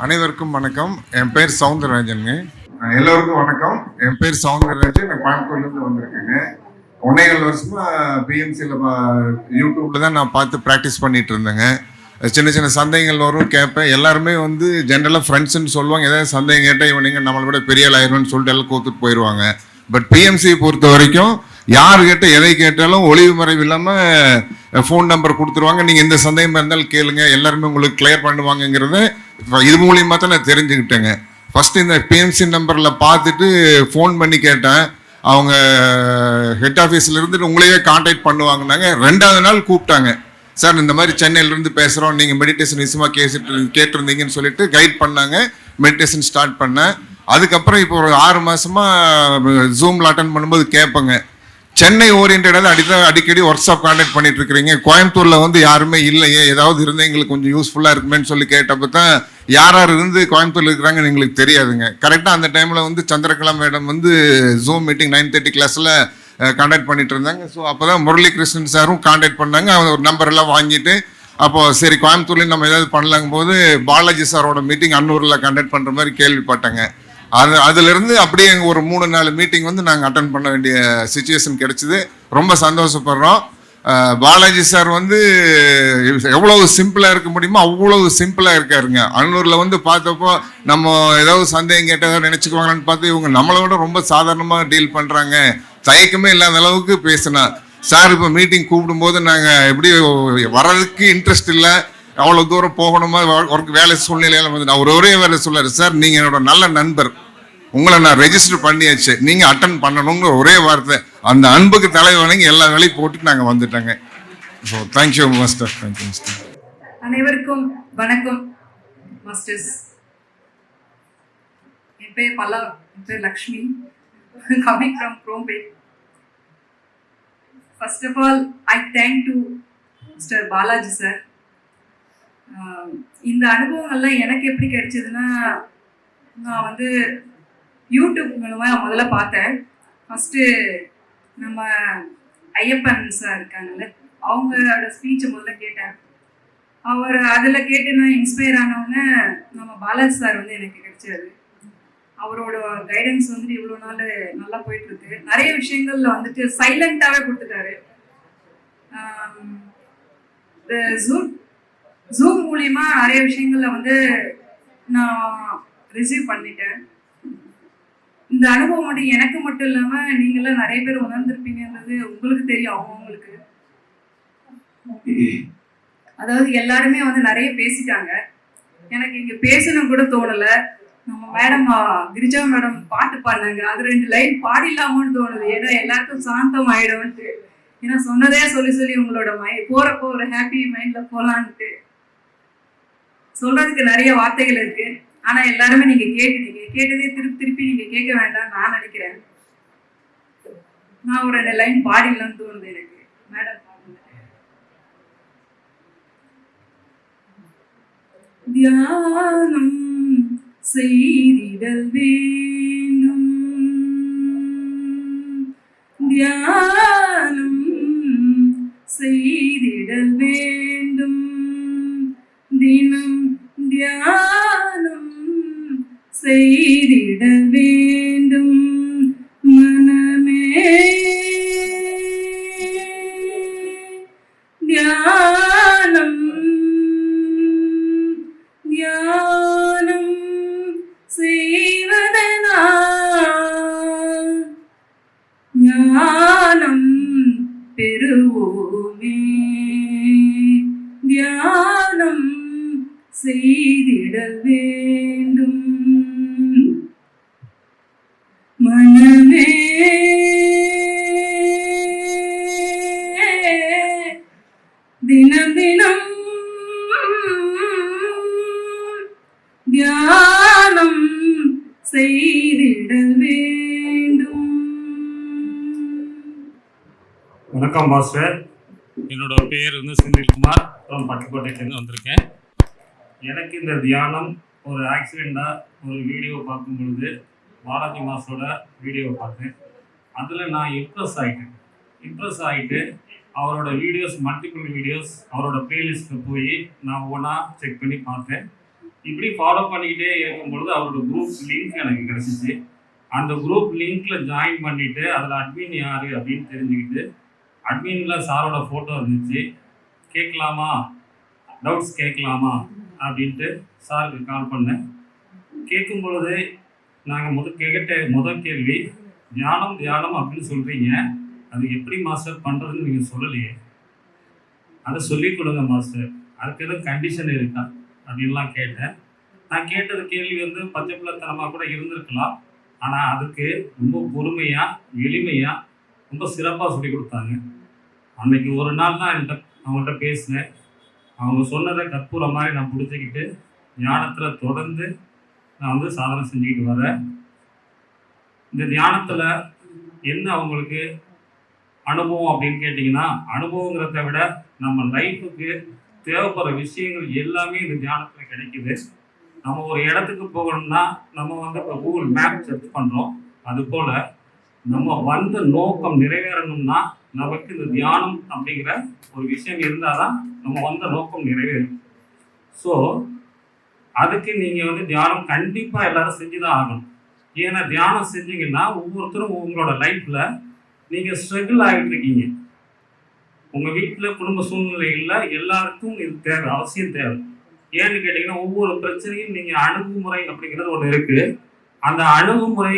அனைவருக்கும் வணக்கம். என் பேர் சவுந்தரராஜனுங்க. எல்லோருக்கும் வணக்கம். என் பேர் சவுந்தரராஜன். நான் கோயம்புத்தூர்லேருந்து வந்திருக்கேங்க. ஏழு வருஷமா பிஎம்சியில் யூடியூப்ல தான் நான் பார்த்து ப்ராக்டிஸ் பண்ணிட்டு இருந்தேங்க. சின்ன சின்ன சந்தேகங்கள் வரும் கேட்பேன். எல்லாருமே வந்து ஜென்ரலாக ஃப்ரெண்ட்ஸ்ன்னு சொல்லுவாங்க. ஏதாவது சந்தேகம் கேட்டால் இவனுங்க நம்மளை விட பெரிய ஆள் ஆயிரும்னு சொல்லிட்டு எல்லாம் கோத்துட்டு போயிடுவாங்க பட் பிஎம்சி பொறுத்த வரைக்கும் யார் கேட்ட எதை கேட்டாலும் ஒளிவு மறைவு இல்லாமல் ஃபோன் நம்பர் கொடுத்துருவாங்க. நீங்கள் எந்த சந்தேகமாக இருந்தாலும் கேளுங்க. எல்லாருமே உங்களுக்கு கிளியர் பண்ணுவாங்கங்கிறத இது மூலியமாக தான் நான் தெரிஞ்சுக்கிட்டேங்க. ஃபர்ஸ்ட் இந்த பிஎம்சி நம்பரில் பார்த்துட்டு ஃபோன் பண்ணி கேட்டேன். அவங்க ஹெட் ஆஃபீஸில் இருந்து உங்களையே காண்டாக்ட் பண்ணுவாங்கன்னாங்க. ரெண்டாவது நாள் கூப்பிட்டாங்க. சார் இந்த மாதிரி சென்னையிலேருந்து பேசுகிறோம் நீங்கள் மெடிடேஷன் விஷயமா கேசிட்டு கேட்டிருந்தீங்கன்னு சொல்லிட்டு கைட் பண்ணாங்க. மெடிடேஷன் ஸ்டார்ட் பண்ணேன். அதுக்கப்புறம் இப்போ ஒரு ஆறு மாசமா ஜூமில் அட்டன் பண்ணும்போது கேட்பேங்க. சென்னை ஓரியன்டாக அடித்தான் அடிக்கடி ஒர்க் ஷாப் கான்டாக்ட் பண்ணிட்டு இருக்கிறீங்க கோயம்புத்தூர்ல வந்து யாருமே இல்லையே. ஏதாவது இருந்தால் எங்களுக்கு கொஞ்சம் யூஸ்ஃபுல்லாக இருக்குமேன்னு சொல்லி கேட்டப்போ தான் யார் யார் இருந்து கோயம்புத்தூர்ல இருக்கிறாங்கன்னு எங்களுக்கு தெரியாதுங்க. கரெக்டாக அந்த டைமில் வந்து சந்திரகலா மேடம் வந்து ஜூம் மீட்டிங் நைன் தேர்ட்டி கிளாஸில் கான்டாக்ட் பண்ணிட்டு இருந்தாங்க. ஸோ அப்போ தான் முரளி கிருஷ்ணன் சாரும் கான்டாக்ட் பண்ணாங்க. அவங்க ஒரு நம்பர் எல்லாம் வாங்கிட்டு அப்போ சரி கோயம்புத்தூர்லேயும் நம்ம ஏதாவது பண்ணலாங்கும் போது பாலாஜி சாரோட மீட்டிங் அன்னூரில் கண்டக்ட் பண்ணுற மாதிரி கேள்விப்பட்டேங்க. அது அதுலேருந்து அப்படியே எங்கள் ஒரு மூணு நாலு மீட்டிங் வந்து நாங்கள் அட்டன் பண்ண வேண்டிய சுச்சுவேஷன் கிடைச்சிது. ரொம்ப சந்தோஷப்படுறோம். பாலாஜி சார் வந்து எவ்வளவு சிம்பிளாக இருக்க முடியுமோ அவ்வளவு சிம்பிளாக இருக்காருங்க. அன்னூரில் வந்து பார்த்தப்போ நம்ம ஏதாவது சந்தேகம் கேட்டதாக நினச்சிக்குவாங்களான்னு பார்த்து இவங்க நம்மளை விட ரொம்ப சாதாரணமாக டீல் பண்ணுறாங்க தயக்கமே இல்லாத அளவுக்கு பேசினா. சார் இப்போ மீட்டிங் கூப்பிடும்போது நாங்கள் எப்படி வர்றதுக்கு இன்ட்ரெஸ்ட் இல்லை. அவ்வளோ தூரம் போகணுமா? ஒர்க் வேலை சூழ்நிலையில வந்து நான் ஒரே வேலை சொல்லாரு. சார் நீங்கள் என்னோட நல்ல நண்பர். உங்களை நான் ரெஜிஸ்டர் பண்ணியாச்சு. நீங்கள் அட்டன் பண்ணணுங்கிற ஒரே வார்த்தை. அந்த அன்புக்கு தலை வணங்கி எல்லா வேலையும் போட்டுட்டு நாங்கள் வந்துட்டோங்க. So thank you master thank you master அனைவருக்கும் வணக்கம் மாஸ்டர்ஸ் என் பேர் பல்லா என் பேர் Lakshmi. Coming from Bombay first of all I thank to mister Balaji sir இந்த அனுபவங்கள்லாம் எனக்கு எப்படி கிடைச்சதுன்னா நான் வந்து யூடியூப் மூலமாக முதல்ல பார்த்தேன். ஃபஸ்ட்டு நம்ம ஐயப்பன் சார் இருக்காங்கல்ல அவங்களோட ஸ்பீச்சை முதல்ல கேட்டேன். அவர் அதில் கேட்டு நான் இன்ஸ்பயர் ஆனவுடனே நம்ம பாலாஜி சார் வந்து எனக்கு கிடைச்சாரு. அவரோட கைடன்ஸ் வந்துட்டு இவ்வளோ நாள் நல்லா போயிட்டுருக்கு. நிறைய விஷயங்களில் வந்துட்டு சைலண்ட்டாகவே கொடுத்துட்டாரு. ஜூம் ஜூம் மூலியமா நிறைய விஷயங்களில் வந்து நான் ரிசீவ் பண்ணிட்டேன். இந்த அனுபவம் மட்டும் எனக்கு மட்டும் இல்லாம நீங்களாம் நிறைய பேர் உணர்ந்திருப்பீங்கன்றது உங்களுக்கு தெரியும் அவங்களுக்கு அதாவது எல்லாருமே வந்து நிறைய பேசிட்டாங்க. எனக்கு இங்க பேசணும் கூட தோணல. நம்ம மேடம் கிரிஜா மேடம் பாட்டு பாடினாங்க. அது ரெண்டு லைன் பாடிடலாமோன்னு தோணுது. ஏன்னா எல்லாருக்கும் சாந்தம் ஆயிடும்ட்டு ஏன்னா சொன்னதே சொல்லி சொல்லி உங்களோட மை போறப்போ ஒரு ஹாப்பி மைண்ட்ல போலான்ட்டு. சொல்றதுக்கு நிறைய வார்த்தைகள் இருக்கு. ஆனா எல்லாருமே நீங்க கேட்டுட்டீங்க கேட்டதே திருப்பி திருப்பி நீங்க கேட்க வேண்டாம் நான் நினைக்கிறேன். நான் ஒரு ரெண்டு லைன் பாடிடலாம்னு தோணுது எனக்கு. மேடம் தியானம் செய்திடல் வேண்டும் தியானம் செய்திட மனமே தினம் தினம் தியானம் செய்திட வேண்டும் வணக்கம் மாஸ்டர் என்னோட பேர் வந்து செந்தில்குமார். from பட்டுக்கோட்டையிலேருந்து வந்திருக்கேன். எனக்கு இந்த தியானம் ஒரு ஆக்சிடெண்ட்டாக ஒரு வீடியோ பார்க்கும் பொழுது பாலாஜி மாஸோட வீடியோவை பார்த்தேன். அதில் நான் இம்ப்ரெஸ் ஆகிட்டேன் இம்ப்ரெஸ் ஆகிட்டு அவரோட வீடியோஸ் மல்டிபிள் வீடியோஸ் அவரோட பிளேலிஸ்ட்டில் போய் நான் ஒவ்வொன்றா செக் பண்ணி பார்த்தேன். இப்படி ஃபாலோ பண்ணிக்கிட்டே இருக்கும் பொழுது அவரோட குரூப் லிங்க் எனக்கு கிடச்சிச்சு. அந்த குரூப் லிங்க்கில் ஜாயின் பண்ணிவிட்டு அதில் அட்மின் யார் அப்படின்னு தெரிஞ்சுக்கிட்டு அட்மினில் சாரோட ஃபோட்டோ இருந்துச்சு. கேட்கலாமா? டவுட்ஸ் கேட்கலாமா? அப்படின்ட்டு சாருக்கு கால் பண்ணேன். கேட்கும் பொழுது நாங்கள் முத கேட்ட முதல் கேள்வி தியானம் தியானம் அப்படின்னு சொல்கிறீங்க அது எப்படி மாஸ்டர் பண்ணுறதுன்னு நீங்கள் சொல்லலையே. அதை சொல்லிக் கொடுங்க மாஸ்டர். அதுக்கு எதுவும் கண்டிஷன் இருக்கா? அப்படின்லாம் கேட்டேன். நான் கேட்டது கேள்வி வந்து பச்சை கூட இருந்திருக்கலாம். ஆனால் அதுக்கு ரொம்ப பொறுமையாக எளிமையாக ரொம்ப சிறப்பாக சொல்லி கொடுத்தாங்க. அன்னைக்கு ஒரு நாள் தான் என்கிட்ட அவங்கள்ட்ட பேசினேன். அவங்க சொன்னதை கற்பூரம் மாதிரி நான் பிடிச்சிக்கிட்டு ஞானத்தில் தொடர்ந்து நான் வந்து சாதனை செஞ்சுக்கிட்டு வரேன் இந்த தியானத்தில் என்ன அவங்களுக்கு அனுபவம் அப்படின்னு கேட்டிங்கன்னா அனுபவங்கிறத விட நம்ம லைஃபுக்கு தேவைப்படுற விஷயங்கள் எல்லாமே இந்த தியானத்தில் கிடைக்குது. நம்ம ஒரு இடத்துக்கு போகணும்னா நம்ம வந்து இப்போ கூகுள் மேப் சர்ச் பண்ணுறோம் அதுபோல் நம்ம வந்த நோக்கம் நிறைவேறணும்னா நமக்கு இந்த தியானம் அப்படிங்கிற ஒரு விஷயம் இருந்தால் தான் நம்ம வந்த நோக்கம் நிறைவேறும். ஸோ அதுக்கு நீங்கள் வந்து தியானம் கண்டிப்பாக எல்லாரும் செஞ்சு தான் ஆகணும். ஏன்னா தியானம் செஞ்சீங்கன்னா ஒவ்வொருத்தரும் உங்களோட லைஃப்பில் நீங்கள் ஸ்ட்ரகிள் ஆகிட்டு இருக்கீங்க. உங்கள் வீட்டில் குடும்ப சூழ்நிலைகளில் எல்லாருக்கும் இது தேவை அவசியம் தேவை. ஏன்னு கேட்டிங்கன்னா ஒவ்வொரு பிரச்சனையும் நீங்கள் அணுகுமுறை அப்படிங்கிறது ஒன்று இருக்குது அந்த அணுகுமுறை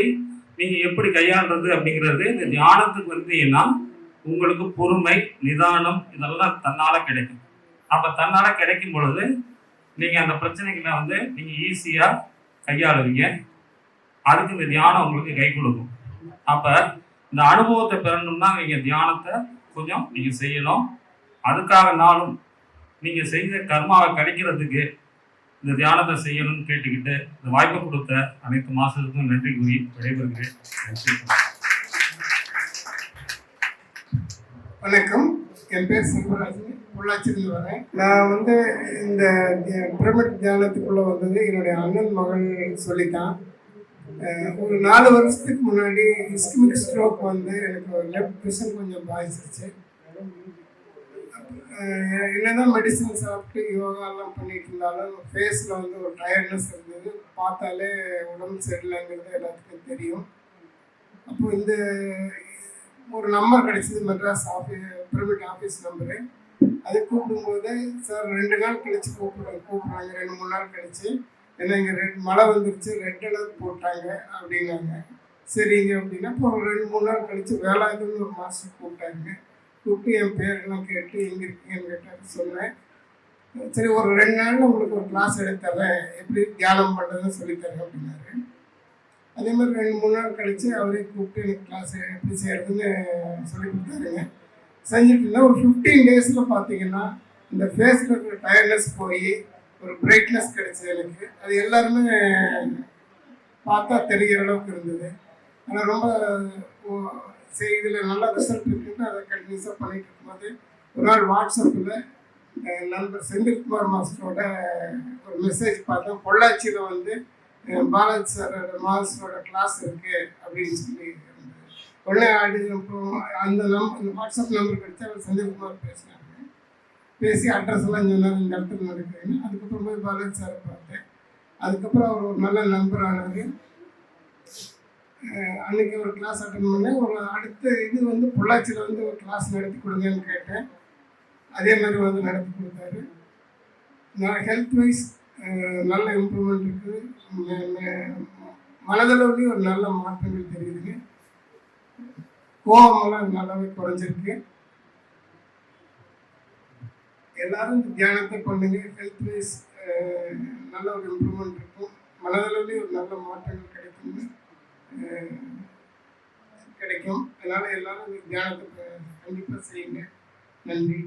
நீங்கள் எப்படி கையாளுறது அப்படிங்கிறது இந்த தியானத்துக்கு வந்தீங்கன்னா உங்களுக்கு பொறுமை நிதானம் இதெல்லாம் தன்னால் கிடைக்கும். அப்போ தன்னால் கிடைக்கும் பொழுது நீங்கள் அந்த பிரச்சனைகளை வந்து நீங்கள் ஈஸியாக கையாளுவீங்க. அதுக்கு இந்த தியானம் உங்களுக்கு கை கொடுக்கும். அப்போ இந்த அனுபவத்தை பெறணும்னா நீங்கள் தியானத்தை கொஞ்சம் நீங்கள் செய்யணும். அதுக்காக நாளும் நீங்கள் செஞ்ச கர்மாவை கிடைக்கிறதுக்கு இந்த தியானத்தை செய்யணும்னு கேட்டுக்கிட்டு இந்த வாய்ப்பு கொடுத்த அனைத்து மாசத்துக்கும் நன்றி கூறி விடைபெறுகிறேன். நன்றி. வணக்கம். என் பேர் செல்வராஜன் பொள்ளாச்சியிலிருந்து வரேன். நான் வந்து இந்த பிரமிட் தியானத்துக்குள்ளே வந்தது என்னுடைய அண்ணன் மகள் சொல்லித்தான். ஒரு நாலு வருஷத்துக்கு முன்னாடி இஸ்கிமிக் ஸ்ட்ரோக் வந்து எனக்கு லெஃப்ட் பிரஷர் கொஞ்சம் பாதிச்சிருச்சு என்னதான் மெடிசன் சாப்பிட்டு யோகாலாம் பண்ணிட்டு இருந்தாலும் ஃபேஸில் வந்து ஒரு டயர்ட்னஸ் இருந்தது. பார்த்தாலே உடம்பு சரியில்லைங்கிறது எல்லாத்துக்கும் தெரியும். அப்போ இந்த ஒரு நம்பர் கிடைச்சது Madras office private office number அது கூப்பிடும்போது சார் ரெண்டு நாள் கழிச்சு கூப்பிடுறாங்க கூப்பிட்றாங்க. ரெண்டு மூணு நாள் கழிச்சு ஏன்னா இங்கே ரெட் மழை வந்துருச்சு ரெட் அலர்ட் போட்டாங்க அப்படின்னாங்க. சரிங்க அப்படின்னா இப்போ ஒரு ரெண்டு மூணு நாள் கழிச்சு வேளாங்கன்னு ஒரு மாஸ்டர் கூப்பிட்டாங்க. கூப்பிட்டு என் பேரெல்லாம் கேட்டு எங்கே இருக்கீங்கன்னு கேட்டாங்க சொன்னேன். சரி ஒரு ரெண்டு நாளில் உங்களுக்கு ஒரு கிளாஸ் எடுத்துறேன். எப்படி தியானம் பண்ணுறதுன்னு சொல்லித்தரேன் அப்படின்னாரு. அதே மாதிரி ரெண்டு மூணு நாள் கழிச்சு அவரே கூப்பிட்டு எனக்கு கிளாஸ் எப்படி செய்யறதுன்னு சொல்லி கொடுத்தாருங்க. செஞ்சுட்டு ஒரு ஃபிஃப்டீன் டேஸில் பார்த்தீங்கன்னா இந்த ஃபேஸில் இருக்கிற டயர்னஸ் போய் ஒரு பிரைட்னஸ் கிடைச்சது எனக்கு. அது எல்லாருமே பார்த்தா தெரிகிற அளவுக்கு இருந்தது. ஆனால் ரொம்ப சரி இதில் நல்ல ரிசல்ட் இருக்குன்னு அதை கண்டினியூஸாக இருக்கும் இருக்கும்போது ஒரு நாள் வாட்ஸ்அப்பில் நண்பர் செந்தில்குமார் மாஸ்டரோட ஒரு மெசேஜ் பார்த்தேன் பொள்ளாச்சியில் வந்து பாலாஜி சாரோட மாஸ்டரோட கிளாஸ் இருக்கு அப்படின்னு சொல்லி உடனே ஆடி அப்புறம் அந்த நம்பர் அந்த வாட்ஸ்அப் நம்பர் கிடைச்சு அவர் செந்தில்குமார் பேசினாங்க பேசி அட்ரஸ் எல்லாம் சொன்னார் இந்த இடத்துல நடக்குதுன்னு. அதுக்கப்புறம் போய் பாலாஜி சாரை பார்த்தேன். அதுக்கப்புறம் அவர் ஒரு நல்ல நம்பர் ஆனார் அன்றைக்கி அன்னைக்கு ஒரு கிளாஸ் அட்டன் பண்ணேன் ஒரு அடுத்த இது வந்து பொள்ளாச்சியில் வந்து ஒரு கிளாஸ் நடத்தி கொடுங்கன்னு கேட்டேன். அதே மாதிரி வந்து நடத்தி கொடுத்தாரு. நான் ஹெல்த் வைஸ் நல்ல இம்ப்ரூவ்மெண்ட் இருக்குது. மனதளவுலேயும் ஒரு நல்ல மாற்றங்கள் தெரியுதுங்க. கோபமெல்லாம் நல்லாவே குறைஞ்சிருக்கு. எல்லாரும் இந்த தியானத்தை பண்ணுங்க. ஹெல்த் வைஸ் நல்ல ஒரு இம்ப்ரூவ்மெண்ட் இருக்கும். மனதளவுலேயும் ஒரு நல்ல மாற்றங்கள் கிடைக்கும்னு கிடைக்கும். அதனால எல்லாரும் தியானத்தை கண்டிப்பாக செய்யுங்க. நன்றி.